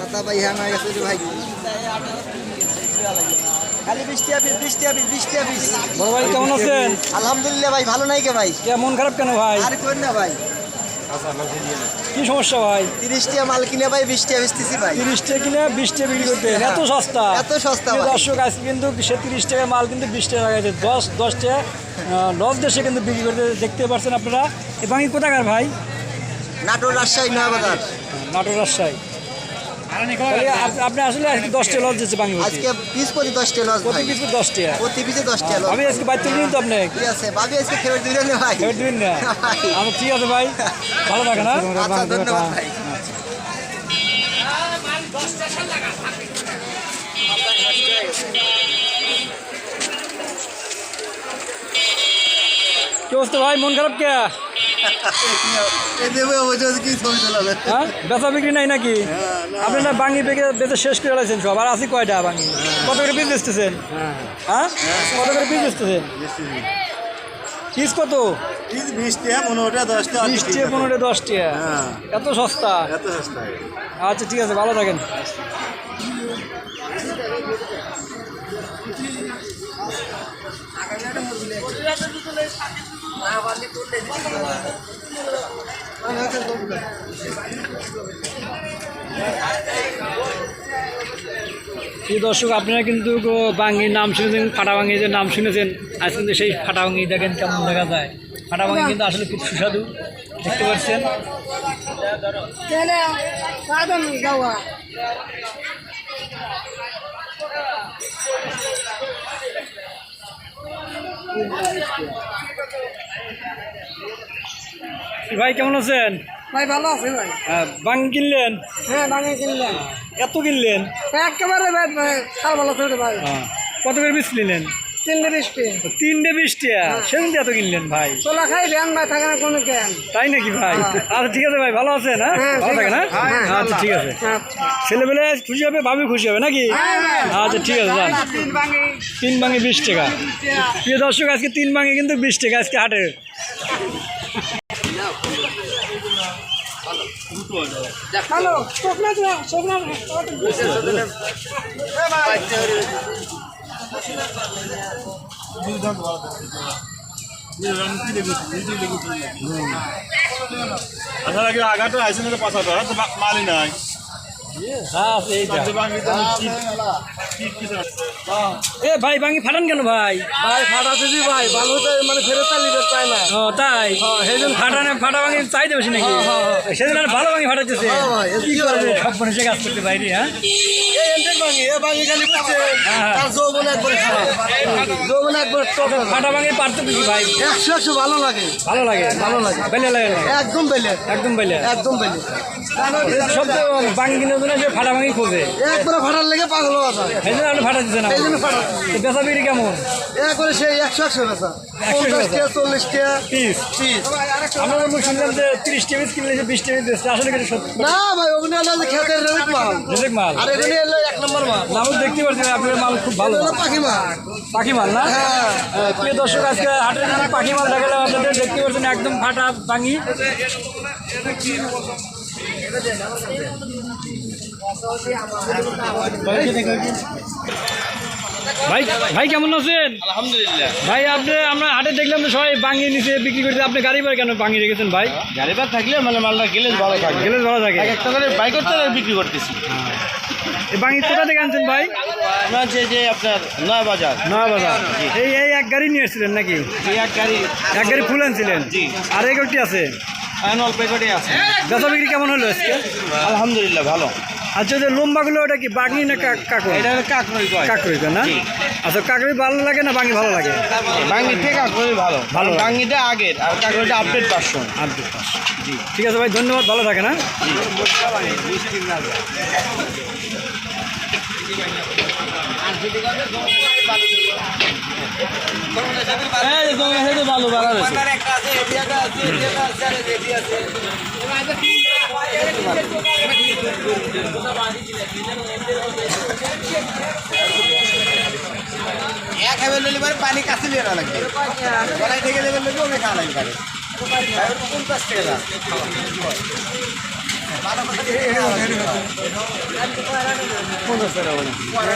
মাথা ভাই হ্যাঁ হয়ে গেছে ভাই। খালি বৃষ্টি আপিস বৃষ্টি আপিস বৃষ্টি আপিস। বড় ভাই কেমন আছেন? আলহামদুলিল্লাহ ভাই ভালো নাই কে ভাই? কে মন খারাপ কেন ভাই? আর কোন না ভাই। কি সমস্যা ভাই? তিরিশ টাকা মাল কিনে ভাই বিশ টাকা বেচতেছি ভাই। তিরিশ কিনে বিশ বিক্রি করতে। এত সস্তা। এত সস্তা। দর্শক আজকে কিন্তু সে তিরিশ টাকা মাল কিন্তু বিশ টাকা লাগাইছে। দশ দশ লস দেশে কিন্তু বিক্রি করতে দেখতে পাচ্ছেন আপনারা। এ বাঙি কোথাকার ভাই? নাটোর রাজশাহী নয়াবাজার। নাটোর রাজশাহী। আপনি আসলে আজকে দশ টাকা লস দিচ্ছে বাঙি আজকে পিস প্রতি দশ টাকা লস প্রতি ভাই। পিছু দশ প্রতি পিসে দশ লস আমি আজকে বাইর তুলে তো আপনি ঠিক আছে? ভাবি আজকে খেয়ে না ভাই। এবার দিবেন না। আমার ঠিক আছে ভাই। ভালো থাকে না আচ্ছা ধন্যবাদ ভাই। কি অবস্থা ভাই? মন খারাপ কে? হ্যাঁ? বেচা বিক্রি নাই নাকি? আপনি না বাঙি বেঁকে বেচে শেষ করে লাগছেন সব আর আছে কয়টা বাঙি কত করে পিস বেচতেছেন? হ্যাঁ। কত করে পিস বেচতেছেন? পিস কত? বিশ টাকা পনেরোটা দশটা এত সস্তা। আচ্ছা ঠিক আছে ভালো থাকেন। দর্শক আপনারা কিন্তু বাঙির নাম শুনেছেন ফাটা বাঙির যে নাম শুনেছেন আজ কিন্তু সেই ফাটা বাঙি দেখেন কেমন দেখা যায়। ফাটা বাঙি কিন্তু আসলে খুব সুস্বাদু দেখতে পাচ্ছেন। ভাই কেমন আছেন? ভাই ভালো আছে ভাই। বাং কিনলেন? হ্যাঁ বাঙে কিনলেন এত কিনলেন? একেবারে ভাই ভালো ছিল ভাই। কত করে বিষ কিনলেন তিনটে তিনটে বিশ টাকা সেদিন এত কিনলেন ভাই। চোলা খাই ব্যান ভাই থাকে না কোনো জ্ঞান তাই নাকি ভাই? আচ্ছা ঠিক আছে ভাই ভালো আছেন হ্যাঁ? হ্যাঁ, ভালো থাকে না হ্যাঁ, আচ্ছা ঠিক আছে। আচ্ছা। ছেলেবেলে খুশি হবে ভাবি খুশি হবে নাকি? আচ্ছা ঠিক আছে যান। তিন ভাঙে। বিশ টাকা। প্রিয় দর্শক আজকে তিন ভাঙে কিন্তু বিশ টাকা আজকে হাটে। হ্যালো আসার আগে না মালি নাই? এ ভাই ভাঙি ফাটান কেন ভাই? ভাই ফাটা দিদি ভাই ভালো মানে ফেরত চালিয়ে চায় না। ও তাই? সেদিন ফাটানে ফাটা ভাঙি চাই বেশি নাকি? সেদিন ভালো ভাঙি করবে? সব মানুষের কাজ করতে বাইরে হ্যাঁ? এই এন্টেক ভাঙি এ ভাঙি খালি পড়ছে। তার যৌবন একবার খারাপ। যৌবন একবার ফাটা ভাঙি পারতো কি ভাই? একশো একশো ভালো লাগে। ভালো লাগে ভালো লাগে। বেলে লাগে একদম বেলে। একদম বেলে। একদম বেলে। সব তো ফাটা ভাঙি খোঁজে। একবারে ফাটার লেগে পাগল হওয়া যায়। সেই জন্য আপনি ফাটা দিচ্ছেন এই জন্য ফাটাচ্ছি। বেচা বিক্রি কেমন? এ করে সেই একশো একশো বেচা আমরা মুখ শুনলাম যে তিরিশ কিনলে বিশ আসলে কিন্তু সত্যি। না ভাই ওখানে হলো খেতের রেট মাল। রেজেক মাল। আর এখানে এলো এক নম্বর মাল। আমি দেখতে পাচ্ছি আপনার মাল খুব ভালো। পাখি মাল। পাখি মাল না? হ্যাঁ। প্রিয় দর্শক আজকে হাটের পাখি মাল দেখালাম আপনাদের। দেখতে পাচ্ছেন একদম ফাটা ভাঙি। ভাই ভাই কেমন আছেন? আলহামদুলিল্লাহ। ভাই আপনি আমরা হাটে দেখলাম তো সবাই বাঙি নিচে বিক্রি করতে আপনি গাড়ি বার কেন বাঙি রেখেছেন ভাই? গাড়ি বার থাকলে মানে মালটা গেলে ভালো থাকে। গেলে ভালো থাকে। একটা করে বাই করতে বিক্রি করতেছি। কোথা থেকে আনছেন ভাই? আমরা যে যে আপনার নয় বাজার। নয় বাজার এই এই এক গাড়ি নিয়ে এসেছিলেন নাকি? এক গাড়ি। এক গাড়ি ফুল আনছিলেন। আর আছে? অল্প প্যাকেটে আছে। বেচা বিক্রি কেমন হলো আজকে? আলহামদুলিল্লাহ ভালো। আচ্ছা যে লম্বাগুলো ওটা কি বাগনি না কা- কাকড় এটা হলো কাকরই কয়। কাকড়ি না? আচ্ছা কাকড়ি ভালো লাগে না বাঙি ভালো লাগে? বাঙ্গির থেকে কাকরই ভালো। ভালো। ভালো বাঙ্গিটা আগের আর কাকরইটা আপডেট পাঁচশো। আর ঠিক আছে ভাই ধন্যবাদ ভালো থাকে না ভালো ভালো এক হেবেল নিলে পারে পানি কাছে নিয়ে লাগবে গলায় থেকে দেবেন লোক ওকে খাওয়া লাগবে পারে পঞ্চাশ টাকা। ভালো পঞ্চাশ টাকা। বলে